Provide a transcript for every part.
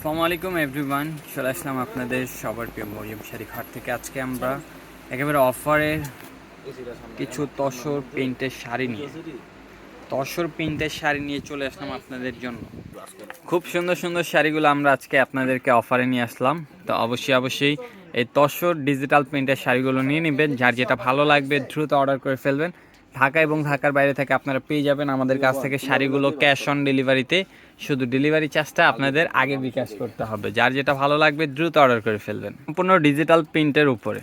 আসসালামু আলাইকুম এভরিওয়ান চলে আসলাম আপনাদের সবার প্রিয় মরিয়ম শাড়ি ঘর থেকে। আজকে আমরা একেবারে অফারের কিছু তসর প্রিন্টের শাড়ি নিয়ে। তসর প্রিন্টের শাড়ি নিয়ে চলে আসলাম আপনাদের জন্য। খুব সুন্দর সুন্দর শাড়িগুলো আমরা আজকে আপনাদেরকে অফারে নিয়ে আসলাম। তো অবশ্যই অবশ্যই এই তসর ডিজিটাল প্রিন্টের শাড়িগুলো নিয়ে নেবেন। যার যেটা ভালো লাগবে, দ্রুত অর্ডার করে ফেলবেন। ঢাকা এবং ঢাকার বাইরে থেকে আপনারা পেয়ে যাবেন আমাদের কাছ থেকে শাড়িগুলো ক্যাশ অন ডেলিভারিতে। শুধু ডেলিভারি চার্জটা আপনাদের আগে বিকাশ করতে হবে। যার যেটা ভালো লাগবে দ্রুত অর্ডার করে ফেলবেন। সম্পূর্ণ ডিজিটাল প্রিন্টের উপরে।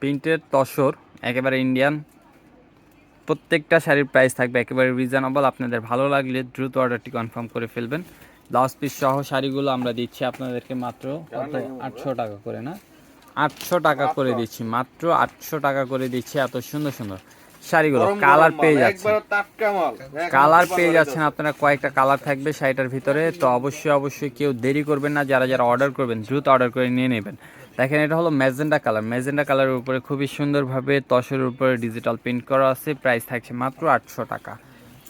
প্রিন্টের তসর, একেবারে ইন্ডিয়ান প্রত্যেকটা শাড়ির প্রাইস থাকবে একেবারে রিজনেবল আপনাদের ভালো লাগলে দ্রুত অর্ডারটি কনফার্ম করে ফেলবেন। ব্লাউজ পিস সহ শাড়িগুলো আমরা দিচ্ছি আপনাদেরকে মাত্র আটশো টাকা করে, না? আটশো টাকা করে দিচ্ছি। মাত্র আটশো টাকা করে দিচ্ছি। এত সুন্দর সুন্দর। শাড়িগুলো কালার পেয়ে যাচ্ছে টাটকা মাল। কালার পেয়ে যাচ্ছেন আপনারা কয়েকটা কালার থাকবে শাড়িটার ভিতরে তো অবশ্যই অবশ্যই কেউ দেরি করবেন না যারা যারা অর্ডার করবেন দ্রুত অর্ডার করে নিয়ে নেবেন। দেখেন এটা হলো ম্যাজেন্ডা কালার ম্যাজেন্ডা কালারের উপরে খুবই সুন্দরভাবে তসরের উপরে ডিজিটাল প্রিন্ট করা আছে প্রাইস থাকছে মাত্র আটশো টাকা।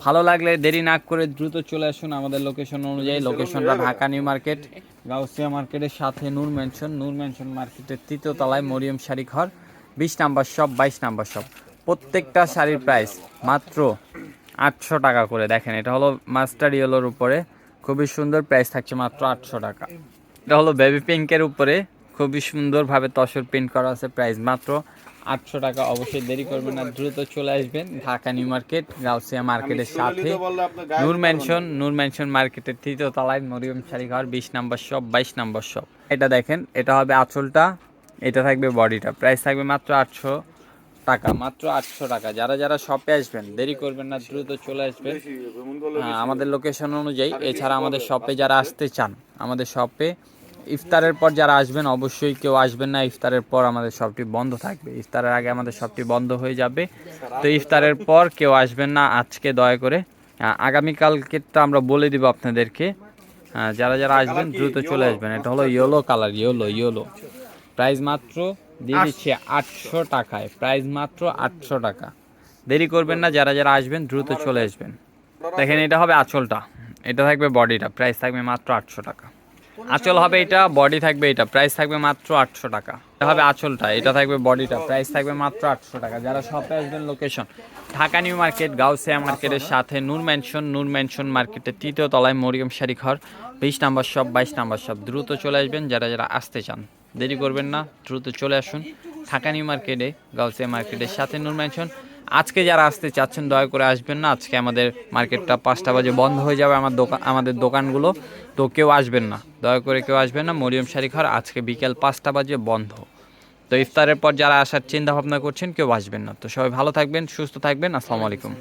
ভালো লাগলে দেরি না করে দ্রুত চলে আসুন আমাদের লোকেশন অনুযায়ী। লোকেশনটা ঢাকা নিউ মার্কেট গাউসিয়া মার্কেটের সাথে নূর ম্যানশন নূর ম্যানশন মার্কেটের তৃতীয় তলায় মরিয়ম শাড়ি ঘর বিশ নাম্বার শপ বাইশ নাম্বার শপ প্রত্যেকটা শাড়ির প্রাইস মাত্র আটশো টাকা করে। দেখেন এটা হলো মাস্টার ইয়েলোর উপরে। খুবই সুন্দর প্রাইস থাকছে মাত্র আটশো টাকা। এটা হলো বেবি পিঙ্কের উপরে। খুবই সুন্দরভাবে তসর প্রিন্ট করা আছে প্রাইস মাত্র আটশো টাকা। অবশ্যই দেরি করবেন না দ্রুত চলে আসবেন ঢাকা নিউ মার্কেট গাউসিয়া মার্কেটের সাথে। নূর ম্যানশন নূর ম্যানশন মার্কেটের তৃতীয় তলায় মরিয়ম শাড়ি ঘর বিশ নাম্বার শপ বাইশ নাম্বার শপ এটা দেখেন এটা হবে আঁচলটা এটা থাকবে বডিটা প্রাইস থাকবে মাত্র আটশো। টাকা মাত্র আটশো টাকা। যারা যারা শপে আসবেন দেরি করবেন না দ্রুত চলে আসবেন। আমাদের লোকেশন অনুযায়ী এছাড়া আমাদের শপে যারা আসতে চান আমাদের শপে ইফতারের পর যারা আসবেন অবশ্যই কেউ আসবেন না ইফতারের পর আমাদের শপটি বন্ধ থাকবে। ইফতারের আগে আমাদের শপটি বন্ধ হয়ে যাবে। তো ইফতারের পর কেউ আসবেন না আজকে দয়া করে। আহ, আগামীকালকেরটা আমরা বলে দিব আপনাদেরকে। যারা যারা আসবেন দ্রুত চলে আসবেন। এটা হলো yellow colour yellow yellow price মাত্র দিয়ে দিচ্ছি আটশো টাকায়। প্রাইস মাত্র আটশো টাকা। দেরি করবেন না যারা যারা আসবেন দ্রুত চলে আসবেন। দেখেন এটা হবে আঁচলটা। এটা থাকবে বডিটা। প্রাইস থাকবে মাত্র আটশো টাকা। আঁচল হবে এটা বডি থাকবে এটা। প্রাইস থাকবে মাত্র আটশো টাকা। এটা হবে আঁচলটা এটা থাকবে বডিটা। প্রাইস থাকবে মাত্র আটশো টাকা। যারা শপে আসবেন location Dhaka new market Gausia মার্কেটের সাথে নূর ম্যানশন নূর ম্যানশন মার্কেটের তৃতীয় তলায় মরিয়ম শাড়ি ঘর বিশ নাম্বার শপ বাইশ নাম্বার শপ দ্রুত চলে আসবেন যারা যারা আসতে চান। দেরি করবেন না, দ্রুত চলে আসুন ঢাকা নিউ মার্কেটে, গাউসিয়া মার্কেটের সাথে নূর ম্যানশন আজকে যারা আসতে চাচ্ছেন, দয়া করে আসবেন না, আজকে আমাদের মার্কেটটা পাঁচটা বাজে বন্ধ হয়ে যাবে আমার দোকান, আমাদের দোকানগুলো, তো কেউ আসবেন না। দয়া করে কেউ আসবেন না, মরিয়ম শাড়ি ঘর আজকে বিকেল পাঁচটা বাজে বন্ধ। তো ইফতারের পর যারা আসার চিন্তা ভাবনা করছেন, কেউ আসবেন না। তো সবাই ভালো থাকবেন, সুস্থ থাকবেন, আসসালামু আলাইকুম।